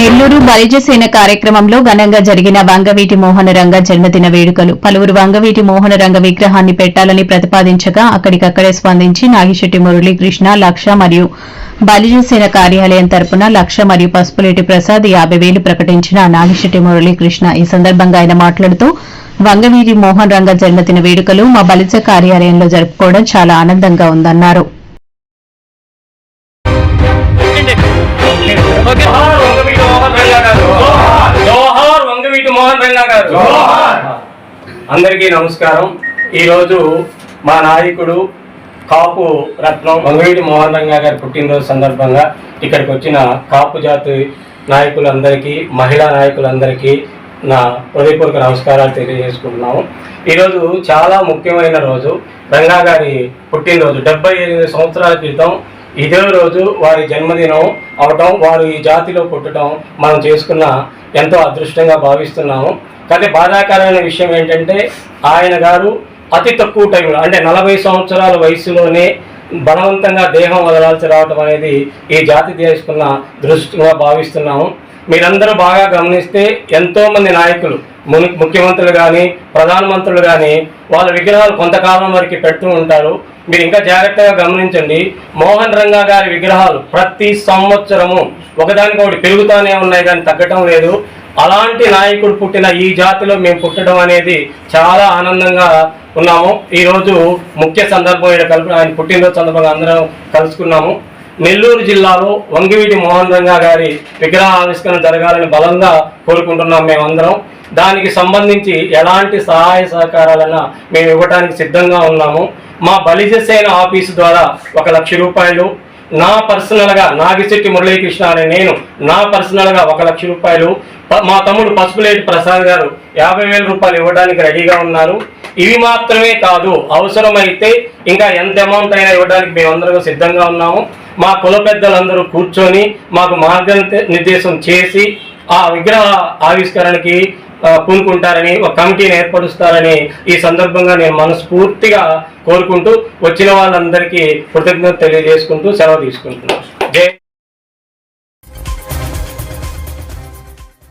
నెల్లూరు బలిజసేన కార్యక్రమంలో ఘనంగా జరిగిన వంగవీటి మోహనరంగ జన్మదిన వేడుకలు. పలువురు వంగవీటి మోహనరంగ విగ్రహాన్ని పెట్టాలని ప్రతిపాదించగా అక్కడికక్కడే స్పందించి నాగిశెట్టి మురళీకృష్ణ లక్ష మరియు బలిజసేన కార్యాలయం తరపున లక్ష మరియు పసుపులేటి ప్రసాద్ యాభై వేలు ప్రకటించిన నాగిశెట్టి మురళీకృష్ణ ఈ సందర్భంగా ఆయన మాట్లాడుతూ వంగవీటి మోహన్ రంగ జన్మదిన వేడుకలు మా బలిజ కార్యాలయంలో జరుపుకోవడం చాలా ఆనందంగా ఉందన్నారు. వంగవీటి మోహన్ రంగా గారు అందరికీ నమస్కారం. ఈరోజు మా నాయకుడు కాపు రత్నం వంగవీటి మోహన్ రంగా గారి పుట్టినరోజు సందర్భంగా ఇక్కడికి వచ్చిన కాపు జాతి నాయకులందరికీ మహిళా నాయకులందరికీ నా హృదయపూర్వక నమస్కారాలు తెలియజేసుకుంటున్నాము. ఈరోజు చాలా ముఖ్యమైన రోజు. రంగా గారి పుట్టినరోజు. డెబ్బై ఎనిమిది సంవత్సరాల క్రితం ఇదే రోజు వారి జన్మదినం అవటం వారు ఈ జాతిలో పుట్టడం మనం చేసుకున్న ఎంతో అదృష్టంగా భావిస్తున్నాము. కానీ బాధాకరమైన విషయం ఏంటంటే ఆయన గారు అతి తక్కువ టైంలో అంటే నలభై సంవత్సరాల వయసులోనే బలవంతంగా దేహం వదలాల్సి రావటం అనేది ఈ జాతి చేసుకున్న దృష్టిగా భావిస్తున్నాము. మీరందరూ బాగా గమనిస్తే ఎంతో మంది నాయకులు ముని- ముఖ్యమంత్రులు కానీ ప్రధానమంత్రులు కానీ వాళ్ళ విగ్రహాలు కొంతకాలం వరకు పెడుతూ ఉంటారు. మీరు ఇంకా జాగ్రత్తగా గమనించండి. మోహన్ రంగా గారి విగ్రహాలు ప్రతి సంవత్సరము ఒకదానికొకటి పెరుగుతూనే ఉన్నాయి కానీ తగ్గటం లేదు. అలాంటి నాయకుడు పుట్టిన ఈ జాతిలో మేము పుట్టడం అనేది చాలా ఆనందంగా ఉన్నాము. ఈరోజు ముఖ్య సందర్భం ఇక్కడ కలుపు ఆయన పుట్టినరోజు సందర్భంగా అందరం కలుసుకున్నాము. నెల్లూరు జిల్లాలో వంగివీటి మోహన్ రంగా గారి విగ్రహ ఆవిష్కరణ జరగాలని బలంగా కోరుకుంటున్నాం మేమందరం. దానికి సంబంధించి ఎలాంటి సహాయ సహకారాలన్నా మేము ఇవ్వడానికి సిద్ధంగా ఉన్నాము. మా బలిజ అయిన ఆఫీసు ద్వారా ఒక లక్ష రూపాయలు నా పర్సనల్గా నాగిశెట్టి మురళీకృష్ణ అనే నేను నా పర్సనల్గా ఒక లక్ష రూపాయలు ప- మా తమ్ముడు పసుపులేటి ప్రసాద్ గారు యాభై వేల రూపాయలు ఇవ్వడానికి రెడీగా ఉన్నారు. ఇవి మాత్రమే కాదు అవసరమైతే ఇంకా ఎంత అమౌంట్ అయినా ఇవ్వడానికి మేమందరం సిద్ధంగా ఉన్నాము. మా కుల పెద్దలందరూ కూర్చొని మాకు మార్గ నిర్దేశం చేసి ఆ విగ్రహ ఆవిష్కరణకి పూనుకుంటారని ఒక కమిటీని ఏర్పరుస్తారని ఈ సందర్భంగా నేను మనస్ఫూర్తిగా కోరుకుంటూ వచ్చిన వాళ్ళందరికీ కృతజ్ఞత తెలియజేసుకుంటూ సెలవు తీసుకుంటున్నాను. జై